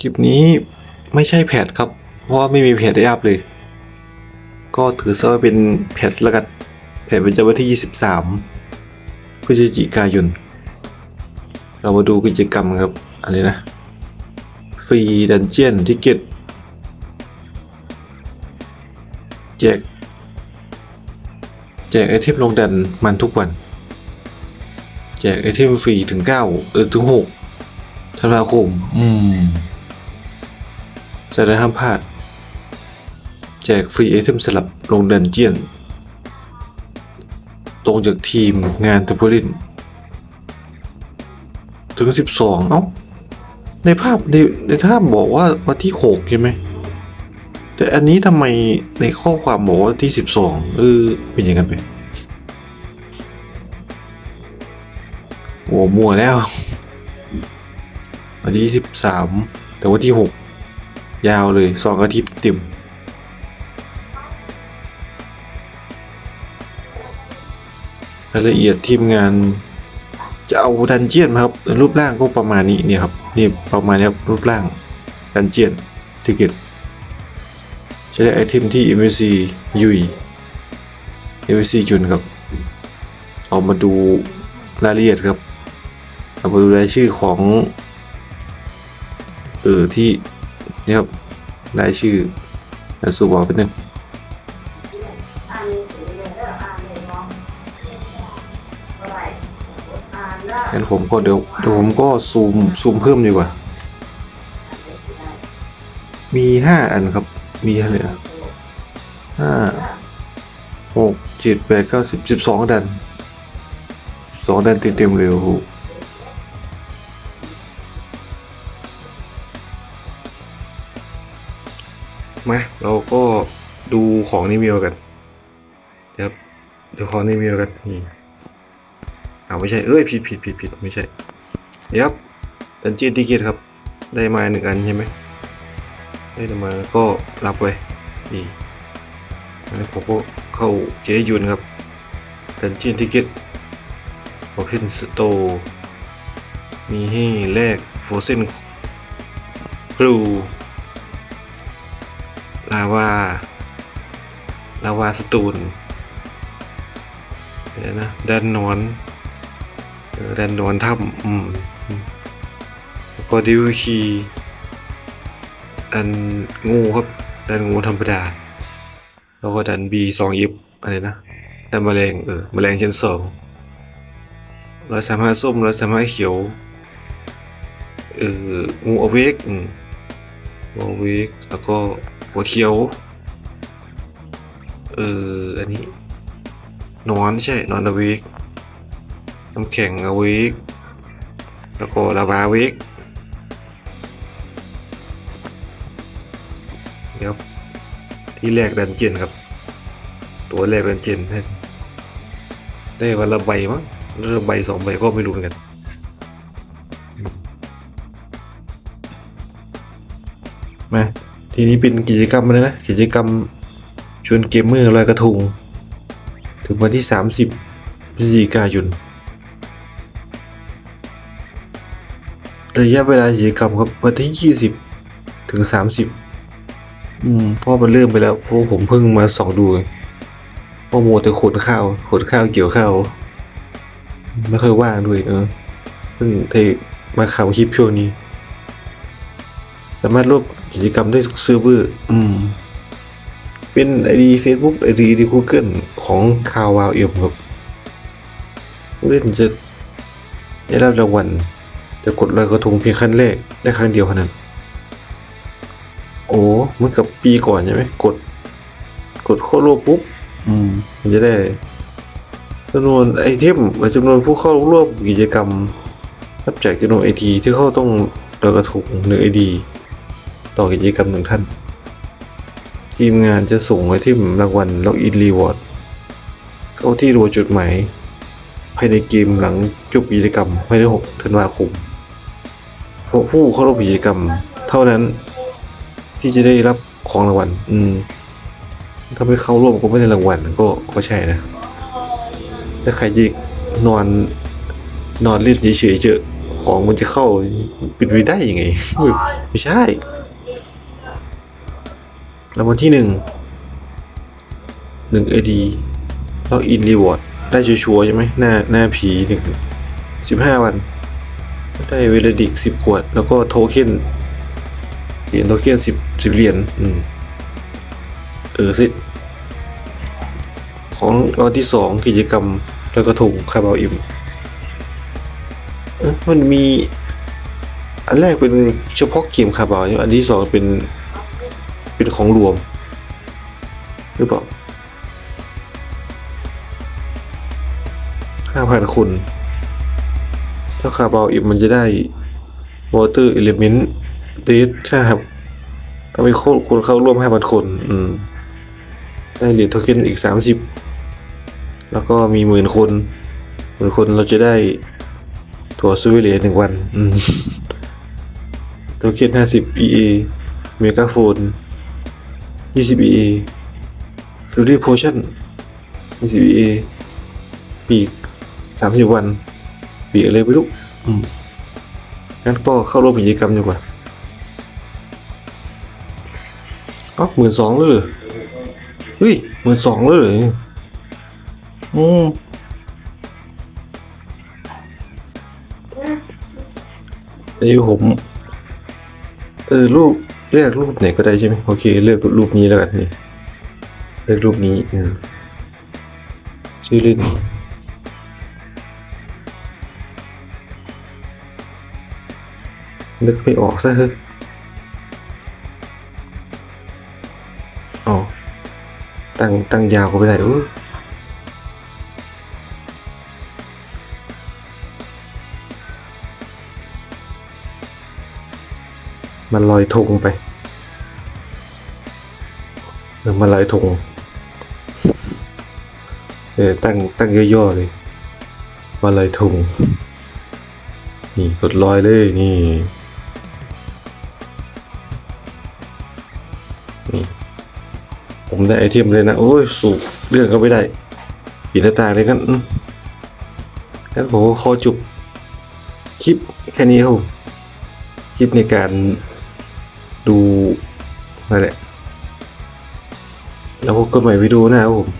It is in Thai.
คลิปนี้ไม่ใช่แพทครับ เพราะว่าไม่มีแพทได้อัพเลย ก็ถือซะว่าเป็นแพทแล้วกันแพทประจำวันที่ 23พฤศจิกายน เรามาดูกิจกรรมครับ อะไรนะ ฟรีดันเจียนทิเก็ตแจกแจกไอเทมลงดันมันทุกวัน แจกไอเทมฟรีถึง9เออถึง6ธันวาคม อืม จะได้ห้ามพลาด แจกฟรีไอเทมสลับลงดันเจียน ตรงจากทีมงานเทมเพลินถึง 12 เอ้า ในภาพในในภาพบอกว่าวันที่ 6 ใช่ไหม แต่อันนี้ทำไมในข้อความบอกว่าที่ 12เออเป็นย่างนั้นไปโอ้มัวแล้ว วันที่สิบสามแต่วันที่หก ยาวเลยสองอาทิตย์เต็มรายละเอียดทีมงาน จะเอาดันเจียนมาครับ รูปร่างก็ประมาณนี้เนี่ยครับนี่ประมาณนี้ครับรูปร่างดันเจียนทิเก็ตใช้ได้ไอเทมที่ MSC ยุย MSC จุนครับเอามาดูรายละเอียดครับเรามาดูรายชื่อของเออที่ นี่ครับรายชื่อแล้วสูบอกไปนึงงั้นผมก็เดี๋ยวเดี๋ยวผมก็ซูมซูมเพิ่มดีกว่า มีห้าอันครับ มีอะไรอะห้าหกเจ็ดแปดเก้าสิบสิบสองดันสองดันเต็มๆเลยโอ้โห มาเราก็ดูของในเมลกันเดี๋ยวดี๋ยวของในเมลกันนี่อ้าไม่ใช่เอ้ยผิดผิดผิดผิดไม่ใช่เดี๋ยวครับดันเจียนติเกตครับ ได้มาหนึ่งอันใช่ไหมได้มาก็รับไว้นี่แล้วผมก็เข้าเจยุนครับดันเจียนติเกตโอเพนสโตมีให้แลกโฟเซนครูาวาลาวาสตูนเดี๋ยวนะดันนอนเออดันนอนถ้ำอืมแล้วก็ดิวคีดันงูครับดันงูธรรมดา แล้วก็ดันบีสองยิบอะไรนะดันแมลงเออแมลงชั้นสองร้อยสามห้าส้มร้อยสามห้าเขียวเอองูอเวกอืมอลวิกแล้วก็ หัวเขียว เออ อันนี้ นอนใช่ นอนอวิกน้ำแข็งอวิกแล้วก็ลาวาวิกเดี๋ยวที่แรกดันเจนครับ ตัวแรกดันเจนได้ได้วันละใบมั้งหรือใบสองใบก็ไม่รู้เหมือนกันมา ทีนี้เป็นกิจกรรมอะไรนะ กิจกรรมชวนเกมเมอร์ลอยกระทงถึงวันที่ 30พฤศจิกายนระยะเวลากิจกรรมครับวันที่ 20 ถึง 30 อืมเพราะมันเริ่มไปแล้วเพราะผมเพิ่งมาส่องดูเพราะโมแต่ขนข้าวขนข้าวเกี่ยวข้าวไม่ค่อยว่างด้วยเออเพิ่งเทมาข่าวคลิปช่วงนี้ สามารถรวม กิจกรรมได้ทุกเซิร์ฟเวอร์อืมเป็น ID Facebook ID ID Google ของคาวาวเอ็มครับผู้เล่นจะได้รับรางวัลจะกดลอยกระทงเพียงครั้งแรกได้ครั้งเดียวเท่านั้น โอ้เหมือนกับปีก่อนใช่ไหมกด กดเข้าร่วมปุ๊บอืมมันจะได้จำนวนไอเทมหรือจำนวนผู้เข้าร่วมกิจกรรมนับจากจำนวนไอทีที่เข้าต้องลอยกระทงหนึ่งไอดี ต่อกิจกรรมหนึ่งท่าน ทีมงานจะส่งไอเทมรางวัลล็อกอินรีวอร์ดเข้าที่รัวจุดหมายภายในเกมหลังจบกิจกรรมภายใน6ธันวาคมเพราะผู้เข้าร่วมกิจกรรม เท่านั้นที่จะได้รับของรางวัล อืม ถ้าไม่เข้าร่วมก็ไม่ได้รางวัลก็ก็ใช่นะ ถ้าใครยิงนอน นอนเล่นเฉยๆเจอของมันจะเข้าเป็นไปได้ยังไง ไม่ใช่ รางวัลที่หนึ่งหนึ่งเอดีล็อกอินรีวอร์ดได้ชัวร์ๆใช่ไหมหน้าหน้าผีหนึ่งสิบห้าวัน ได้เวลดิกสิบขวด แล้วก็โทเค็นเหรียญโทเค็นสิบสิบเหรียญอืมเออสิของรอบที่สองกิจกรรมแล้วก็ถุงคาร์บาอิ่มมันมี อันแรกเป็นเฉพาะเกมคาร์บาวใช่ไหมอันที่สองเป็น เป็นของรวม หรือเปล่าห้าพันคนถ้าคาร์บาวอิ่มมันจะได้ Water Element d a t ใช่ครับถ้ามีคนคนเข้าร่วมห้าพันคน อืม ได้เหรียญโทเค็นอีกสามสิบแล้วก็มีหมื่นคนหมื่นคนเราจะได้ตั๋วซื้อเหรียญหนึ่งวันโทเค็นห้าสิบ EA เมกาโฟน ยี่สิบ EA ฟิลลี่โพชั่นยี่สิบ EA ปีกสามสิบวัน ปีกอะไรไม่รู้อืมงั้นก็เข้าร่วมกิจกรรมดีกว่าอ๋อหมื่นสองเลยเหรอเฮ้ยหมื่นสองเลยเหรออืมอันนี้ผม เออ รูป เลือกรูปไหนก็ได้ใช่ไหมโอเค เลือกรูปนี้แล้วกันนี่เลือกรูปนี้ชื่อเล่นนึกไม่ออกซะเฮ้ยอ๋อตั้งตั้งยาวก็ไม่ได้เออ มันลอยธงไปเออมันลอยธงเออตั้งตั้งย่อๆเลยมาลอยธงนี่กดลอยเลยนี่นี่ ผมได้ไอเทมเลยนะ โอ้ย สูบเรื่องก็ไม่ได้ปิดหน้าต่างเลยกันงั้นผมขอจบคลิปแค่นี้ครับคลิปในการ ดูนั่นแหละแล้วก็กดใหม่วิดีโอนะครับผมนะครับ